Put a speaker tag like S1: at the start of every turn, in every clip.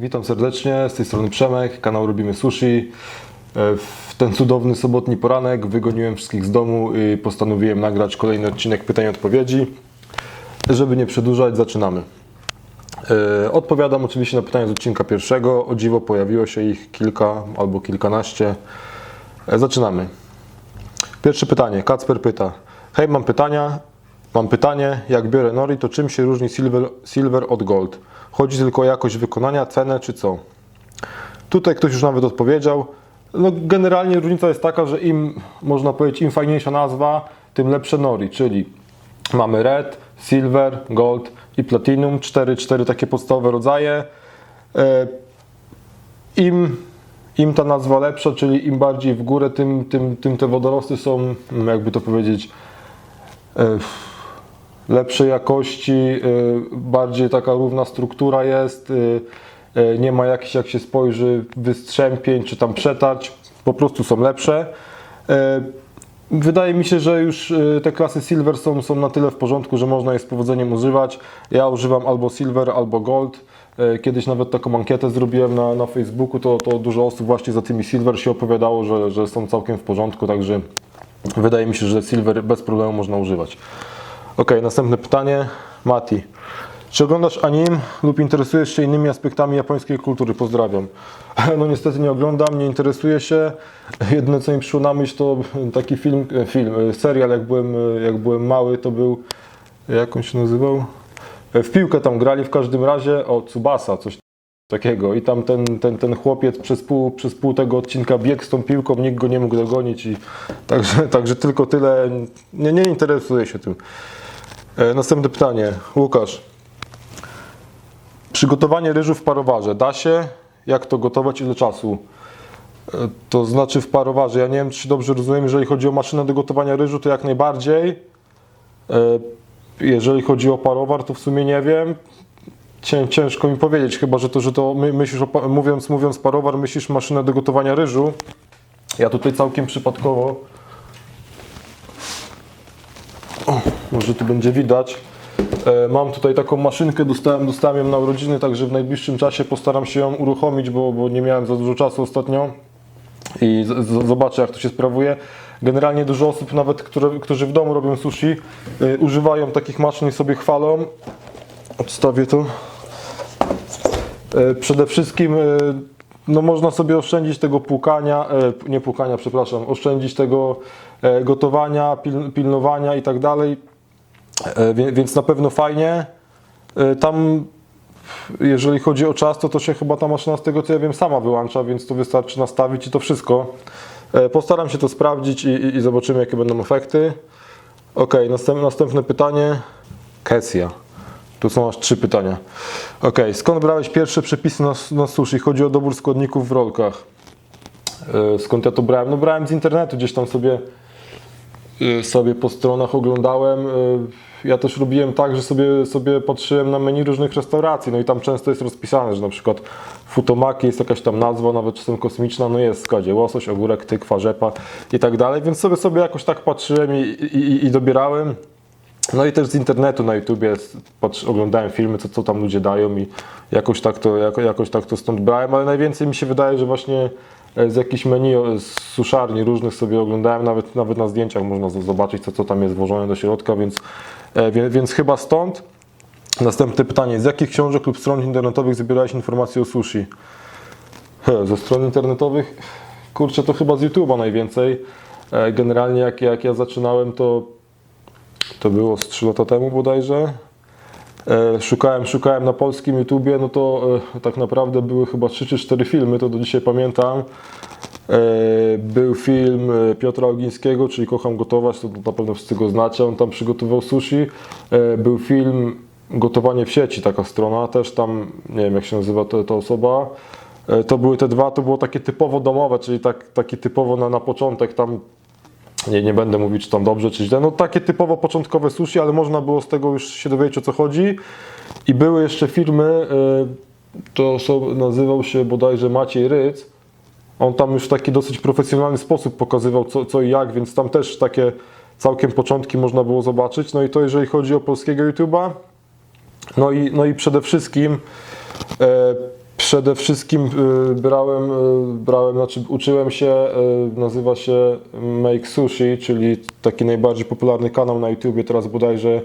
S1: Witam serdecznie, z tej strony Przemek, kanał Robimy Sushi. E, W ten cudowny sobotni poranek wygoniłem wszystkich z domu i postanowiłem nagrać kolejny odcinek pytań i odpowiedzi. Żeby nie przedłużać, zaczynamy. E, Odpowiadam oczywiście na pytania z odcinka pierwszego. O dziwo pojawiło się ich kilka albo kilkanaście. E, Zaczynamy. Pierwsze pytanie. Kacper pyta. Hej, mam pytania. Mam pytanie, jak biorę nori, to czym się różni silver, silver od gold? Chodzi tylko o jakość wykonania, cenę czy co? Tutaj ktoś już nawet odpowiedział. No, generalnie różnica jest taka, że im, można powiedzieć, im fajniejsza nazwa, tym lepsze nori, czyli mamy red, silver, gold i platinum, cztery, cztery takie podstawowe rodzaje. E, Im, im ta nazwa lepsza, czyli im bardziej w górę, tym, tym, tym te wodorosty są, jakby to powiedzieć, e, lepszej jakości, e, bardziej taka równa struktura jest, e, e, nie ma jakichś, jak się spojrzy, wystrzępień czy tam przetarć, po prostu są lepsze. Wydaje mi się, że już te klasy silver są, są na tyle w porządku, że można je z powodzeniem używać. Ja używam albo silver, albo gold. Kiedyś nawet taką ankietę zrobiłem na, na Facebooku, to, to dużo osób właśnie za tymi silver się opowiadało, że, że są całkiem w porządku, także wydaje mi się, że silver bez problemu można używać. Ok, następne pytanie. Mati. Czy oglądasz anim lub interesujesz się innymi aspektami japońskiej kultury? Pozdrawiam. No niestety nie oglądam, nie interesuję się. Jedyne co mi przyszło na myśl to taki film, e, film, e, serial jak byłem, e, jak byłem mały to był, jak on się nazywał? W piłkę tam grali w każdym razie, o Tsubasa, coś takiego i tam ten, ten, ten chłopiec przez pół, przez pół tego odcinka biegł z tą piłką, nikt go nie mógł dogonić i także, także tylko tyle, nie, nie interesuję się tym. E, Następne pytanie. Łukasz. Przygotowanie ryżu w parowarze. Da się? Jak to gotować? Ile czasu? E, To znaczy w parowarze. Ja nie wiem, czy dobrze rozumiem, jeżeli chodzi o maszynę do gotowania ryżu, to jak najbardziej. E, Jeżeli chodzi o parowar, to w sumie nie wiem. Cię- Ciężko mi powiedzieć, chyba że to, że to my, myślisz, o, mówiąc, mówiąc parowar, myślisz maszynę do gotowania ryżu. Ja tutaj całkiem przypadkowo może tu będzie widać. E, Mam tutaj taką maszynkę, dostałem, dostałem ją na urodziny, także w najbliższym czasie postaram się ją uruchomić, bo, bo nie miałem za dużo czasu ostatnio i z, z, zobaczę jak to się sprawuje. Generalnie dużo osób, nawet które, którzy w domu robią sushi, e, używają takich maszyn i sobie chwalą. Odstawię to. E, Przede wszystkim e, no można sobie oszczędzić tego płukania, nie płukania, przepraszam, oszczędzić tego gotowania, pil, pilnowania i tak dalej. E, Więc na pewno fajnie. E, Tam, jeżeli chodzi o czas, to to się chyba ta maszyna z tego co ja wiem sama wyłącza, więc to wystarczy nastawić i to wszystko. E, Postaram się to sprawdzić i, i, i zobaczymy jakie będą efekty. Ok, następne, następne pytanie. Kesja. Tu są aż trzy pytania. Ok, skąd brałeś pierwsze przepisy na, na sushi? Chodzi o dobór składników w rolkach. Skąd ja to brałem? No brałem z internetu, gdzieś tam sobie, sobie po stronach oglądałem. E, Ja też robiłem tak, że sobie, sobie patrzyłem na menu różnych restauracji, no i tam często jest rozpisane, że na przykład futomaki jest jakaś tam nazwa, nawet czasem kosmiczna, no jest w składzie łosoś, ogórek, tykwa, rzepa i tak dalej, więc sobie sobie jakoś tak patrzyłem i, i, i dobierałem. No i też z internetu na YouTubie patrz, oglądałem filmy, co, co tam ludzie dają i jakoś tak, to, jako, jakoś tak to stąd brałem, ale najwięcej mi się wydaje, że właśnie z jakichś menu, o, z suszarni różnych sobie oglądałem, nawet, nawet na zdjęciach można zobaczyć, co, co tam jest włożone do środka, więc, e, wie, więc chyba stąd. Następne pytanie, z jakich książek lub stron internetowych zbierałeś informacje o sushi? He, ze stron internetowych? Kurczę, to chyba z YouTube'a najwięcej. E, Generalnie jak, jak ja zaczynałem, to to było z 3 lata temu bodajże. E, Szukałem, szukałem na polskim YouTubie, no to e, tak naprawdę były chyba 3 czy 4 filmy, to do dzisiaj pamiętam. E, Był film Piotra Ogińskiego, czyli Kocham Gotować, to na pewno wszyscy go znacie, on tam przygotowywał sushi. Był film Gotowanie w sieci, taka strona, też tam, nie wiem jak się nazywa ta, ta osoba. To były te dwa, to było takie typowo domowe, czyli tak, takie typowo na, na początek tam nie, nie będę mówić, czy tam dobrze, czy źle. No takie typowo początkowe sushi, ale można było z tego już się dowiedzieć, o co chodzi. I były jeszcze firmy, y, to nazywał się bodajże Maciej Ryc. On tam już w taki dosyć profesjonalny sposób pokazywał co, co i jak, więc tam też takie całkiem początki można było zobaczyć. No i to jeżeli chodzi o polskiego YouTube'a. No i, no i przede wszystkim e, Przede wszystkim y, brałem, y, brałem, znaczy uczyłem się, y, nazywa się Make Sushi, czyli taki najbardziej popularny kanał na YouTubie, teraz bodajże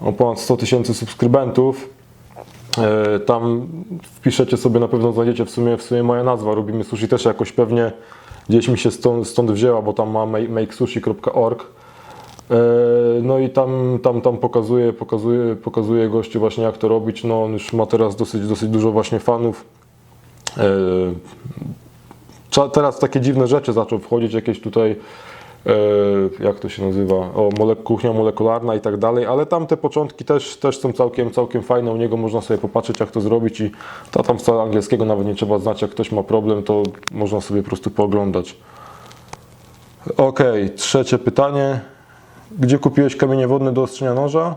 S1: o ponad 100 tysięcy subskrybentów. Tam wpiszecie sobie, na pewno znajdziecie w sumie, w sumie moja nazwa, Robimy Sushi też jakoś pewnie gdzieś mi się stąd, stąd wzięła, bo tam ma- makesushi.org. E, No i tam, tam, tam pokazuje, pokazuje, pokazuje gościu właśnie jak to robić. No on już ma teraz dosyć, dosyć dużo właśnie fanów. E, Teraz takie dziwne rzeczy zaczął wchodzić, jakieś tutaj, e, jak to się nazywa, o, mole, kuchnia molekularna i tak dalej, ale tam te początki też, też są całkiem, całkiem fajne, u niego można sobie popatrzeć jak to zrobić i to tam wcale angielskiego nawet nie trzeba znać, jak ktoś ma problem, to można sobie po prostu pooglądać. Okej, trzecie pytanie. Gdzie kupiłeś kamienie wodne do ostrzenia noża?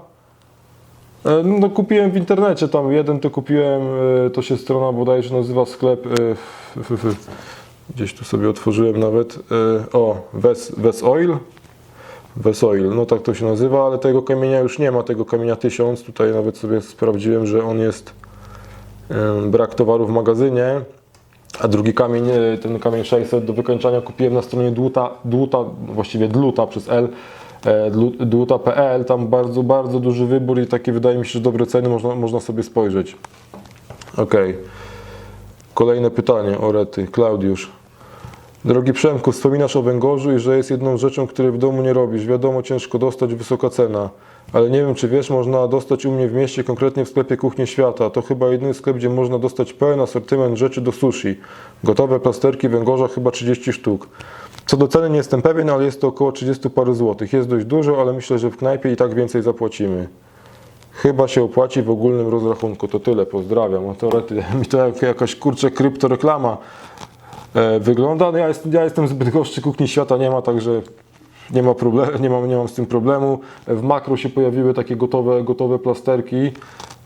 S1: E, No kupiłem w internecie, tam jeden to kupiłem, e, to się strona bodajże nazywa sklep, e, gdzieś tu sobie otworzyłem nawet, o, Ves, Ves Oil, no tak to się nazywa, ale tego kamienia już nie ma, tego kamienia 1000, tutaj nawet sobie sprawdziłem, że on jest, brak towaru w magazynie, a drugi kamień, ten kamień 600 do wykończania kupiłem na stronie Dłuta, Dłuta właściwie Dluta przez L, e, dluta.pl, tam bardzo, bardzo duży wybór i takie wydaje mi się, że dobre ceny można, można sobie spojrzeć. Okej. Kolejne pytanie, Orety, Klaudiusz. Drogi Przemku, wspominasz o węgorzu i że jest jedną rzeczą, której w domu nie robisz. Wiadomo, ciężko dostać, wysoka cena. Ale nie wiem, czy wiesz, można dostać u mnie w mieście, konkretnie w sklepie Kuchnie Świata. To chyba jedyny sklep, gdzie można dostać pełen asortyment rzeczy do sushi. Gotowe plasterki węgorza, chyba 30 sztuk. Co do ceny nie jestem pewien, ale jest to około 30 paru złotych. Jest dość dużo, ale myślę, że w knajpie i tak więcej zapłacimy. Chyba się opłaci w ogólnym rozrachunku. To tyle, pozdrawiam. No teorety, mi to jak jakaś kurczę kryptoreklama wygląda. No ja, jest, ja jestem zbyt goszczy kuchni świata nie ma, także nie, ma problem, nie, mam, nie mam z tym problemu. W makro się pojawiły takie gotowe, gotowe plasterki,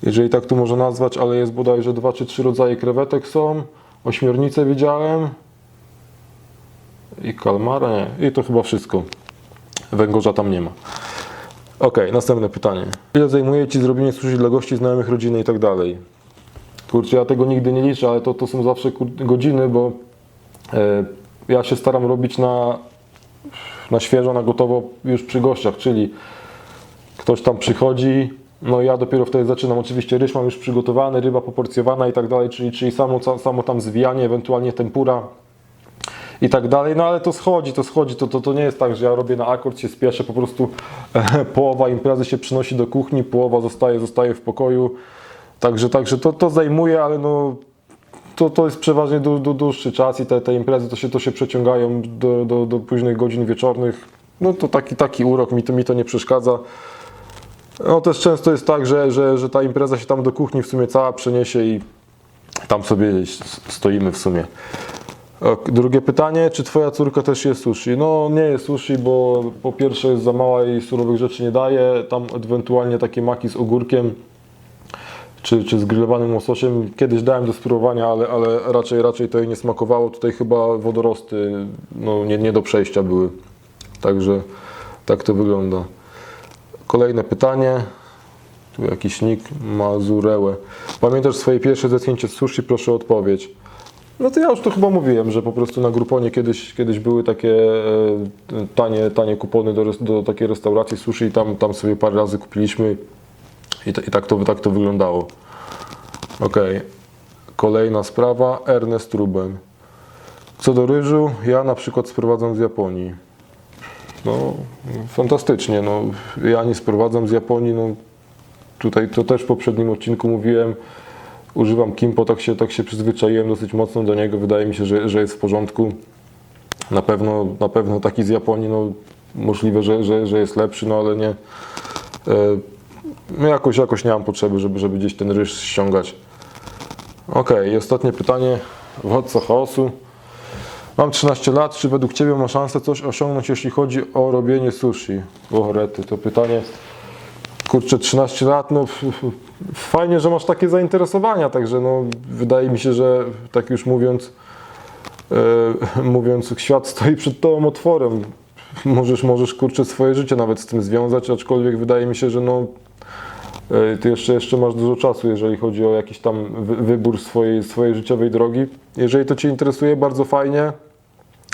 S1: jeżeli tak tu można nazwać, ale jest bodajże dwa czy trzy rodzaje krewetek są. Ośmiornicę widziałem. I kalmara, nie. I to chyba wszystko. Węgorza tam nie ma. Okej, następne pytanie. Ile zajmuje Ci zrobienie sushi dla gości, znajomych, rodziny i tak dalej? Kurczę, ja tego nigdy nie liczę, ale to, to są zawsze godziny, bo e, ja się staram robić na, na świeżo, na gotowo już przy gościach, czyli ktoś tam przychodzi, no ja dopiero wtedy zaczynam. Oczywiście ryż mam już przygotowany, ryba poporcjowana i tak dalej, czyli, czyli samo, samo tam zwijanie, ewentualnie tempura i tak dalej, no ale to schodzi, to schodzi, to, to, to nie jest tak, że ja robię na akord, się spieszę, po prostu e, połowa imprezy się przynosi do kuchni, połowa zostaje, zostaje w pokoju, także, także to, to zajmuje, ale no to, to jest przeważnie dłu- dłu- dłuższy czas i te, te imprezy to się, to się przeciągają do, do, do późnych godzin wieczornych, no to taki, taki urok, mi to, mi to nie przeszkadza. No też często jest tak, że, że, że ta impreza się tam do kuchni w sumie cała przeniesie i tam sobie stoimy w sumie. Ok, Drugie pytanie, czy twoja córka też jest sushi? No nie jest sushi, bo po pierwsze jest za mała i surowych rzeczy nie daje, tam ewentualnie takie maki z ogórkiem czy, czy z grillowanym łososiem. Kiedyś dałem do spróbowania, ale, ale raczej, raczej to jej nie smakowało. Tutaj chyba wodorosty no, nie, nie do przejścia były. Także tak to wygląda. Kolejne pytanie. Tu jakiś nick Mazurełę. Pamiętasz swoje pierwsze zetknięcie z sushi? Proszę o odpowiedź. No to ja już to chyba mówiłem, że po prostu na Gruponie kiedyś, kiedyś były takie e, tanie, tanie kupony do, do takiej restauracji sushi i tam, tam sobie parę razy kupiliśmy i, i tak, to, tak to wyglądało. Okej. Kolejna sprawa. Ernest Ruben. Co do ryżu, ja na przykład sprowadzam z Japonii. No, fantastycznie. No, ja nie sprowadzam z Japonii. No, tutaj to też w poprzednim odcinku mówiłem. Używam Kimpo, tak się, tak się przyzwyczaiłem dosyć mocno do niego. Wydaje mi się, że, że jest w porządku. Na pewno, na pewno taki z Japonii, no, możliwe, że, że, że jest lepszy, no ale nie. E, jakoś, jakoś nie mam potrzeby, żeby, żeby gdzieś ten ryż ściągać. Okej, i ostatnie pytanie. Władca chaosu. Mam 13 lat. Czy według Ciebie ma szansę coś osiągnąć, jeśli chodzi o robienie sushi? O, rety, to pytanie. Kurczę, 13 lat, no fajnie, że masz takie zainteresowania, także no, wydaje mi się, że tak już mówiąc, e, mówiąc, świat stoi przed Tobą otworem. Możesz, możesz, kurczę, swoje życie nawet z tym związać, aczkolwiek wydaje mi się, że no, Ty jeszcze, jeszcze masz dużo czasu, jeżeli chodzi o jakiś tam wy, wybór swojej, swojej życiowej drogi. Jeżeli to Cię interesuje, bardzo fajnie.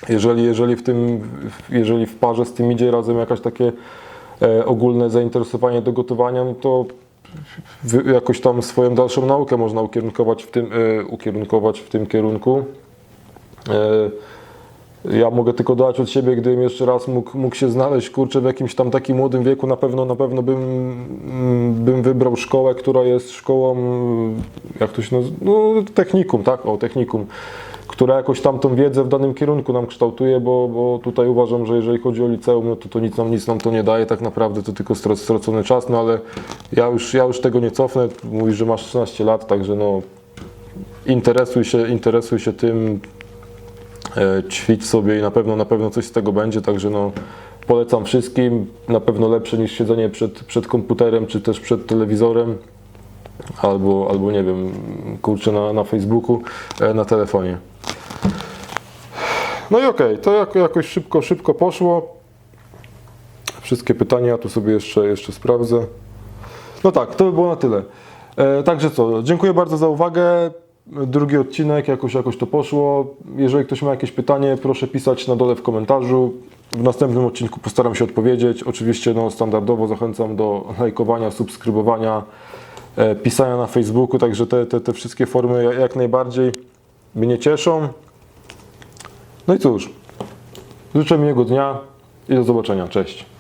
S1: Jeżeli, jeżeli, w tym, jeżeli w parze z tym idzie razem jakaś takie e, ogólne zainteresowanie do gotowania, no to jakoś tam swoją dalszą naukę można ukierunkować w tym, e, ukierunkować w tym kierunku. Ja mogę tylko dodać od siebie, gdybym jeszcze raz mógł, mógł się znaleźć, kurczę, w jakimś tam takim młodym wieku, na pewno, na pewno bym, mm, bym wybrał szkołę, która jest szkołą, jak to się nazywa, no technikum, tak, o technikum, która jakoś tam tą wiedzę w danym kierunku nam kształtuje, bo, bo tutaj uważam, że jeżeli chodzi o liceum, no to, to nic, nam, nic nam to nie daje, tak naprawdę to tylko stracony czas, no ale ja już, ja już tego nie cofnę, mówisz, że masz 13 lat, także no interesuj się, interesuj się tym, ćwicz sobie i na pewno, na pewno coś z tego będzie, także no polecam wszystkim, na pewno lepsze niż siedzenie przed, przed komputerem, czy też przed telewizorem, albo, albo nie wiem, kurczę na, na Facebooku, e, na telefonie. No i okej, to jako, jakoś szybko, szybko poszło. Wszystkie pytania tu sobie jeszcze, jeszcze sprawdzę. No tak, to by było na tyle. E, także co, dziękuję bardzo za uwagę. Drugi odcinek, jakoś, jakoś to poszło. Jeżeli ktoś ma jakieś pytanie, proszę pisać na dole w komentarzu. W następnym odcinku postaram się odpowiedzieć. Oczywiście no, standardowo zachęcam do lajkowania, subskrybowania, e, pisania na Facebooku, także te, te, te wszystkie formy jak, najbardziej mnie cieszą. No i cóż, życzę miłego dnia i do zobaczenia. Cześć.